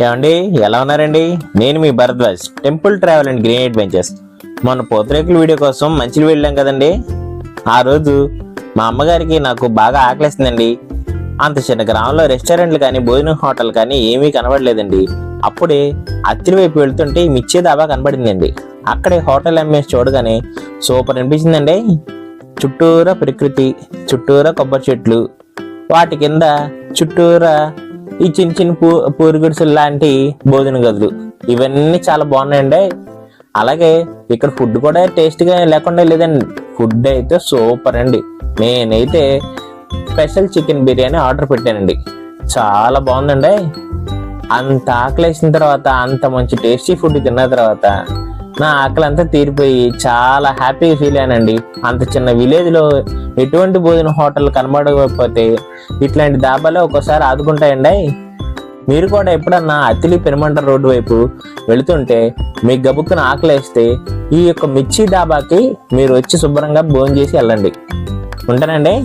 ఏమండి ఎలా ఉన్నారండి? నేను మీ Bharadwaj temple travel and green adventures. మొన్న పూతరేకుల వీడియో కోసం మంచిలు వెళ్ళాం కదండి? ఆ రోజు మా అమ్మగారికి నాకు బాగా ఆకలిస్తుందండి. అంత చిన్న గ్రామంలో రెస్టారెంట్లు కానీ భోజనం హోటల్ కానీ ఏమీ కనబడలేదండి. అప్పుడే అత్తిలి వైపు వెళ్తుంటే మిచ్చే దాబా కనబడిందండి. అక్కడే హోటల్ ఎంఎస్ చూడగానే సూపర్ అనిపించిందండి. చుట్టూరా ప్రకృతి చుట్టూరా కొబ్బరి చెట్లు వాటి కింద చుట్టూరా ఈ చిన్న చిన్న పూ పూరిగుడిసెలు లాంటి భోజన గదులు. ఇవన్నీ చాలా బాగున్నాయండి. అలాగే ఇక్కడ ఫుడ్ కూడా టేస్ట్గా లేకుండా లేదండి. ఫుడ్ అయితే సూపర్ అండి. నేనైతే స్పెషల్ చికెన్ బిర్యానీ ఆర్డర్ పెట్టానండి. చాలా బాగుందండి. అంత ఆకలి వేసిన తర్వాత అంత మంచి టేస్టీ ఫుడ్ తిన్న తర్వాత నా ఆకలి అంతా తీరిపోయి చాలా హ్యాపీగా ఫీల్ అయ్యానండి. అంత చిన్న విలేజ్లో ఎటువంటి భోజన హోటల్ కనబడకపోతే ఇట్లాంటి దాబాలే ఒక్కోసారి ఆదుకుంటాయండి. మీరు కూడా ఎప్పుడన్నా అతిలి పెనుమంట రోడ్డు వైపు వెళుతుంటే మీ గబుక్కున ఆకలేస్తే ఈ యొక్క మిర్చి డాబాకి మీరు వచ్చి శుభ్రంగా భోజనం చేసి వెళ్ళండి. ఉంటానండి.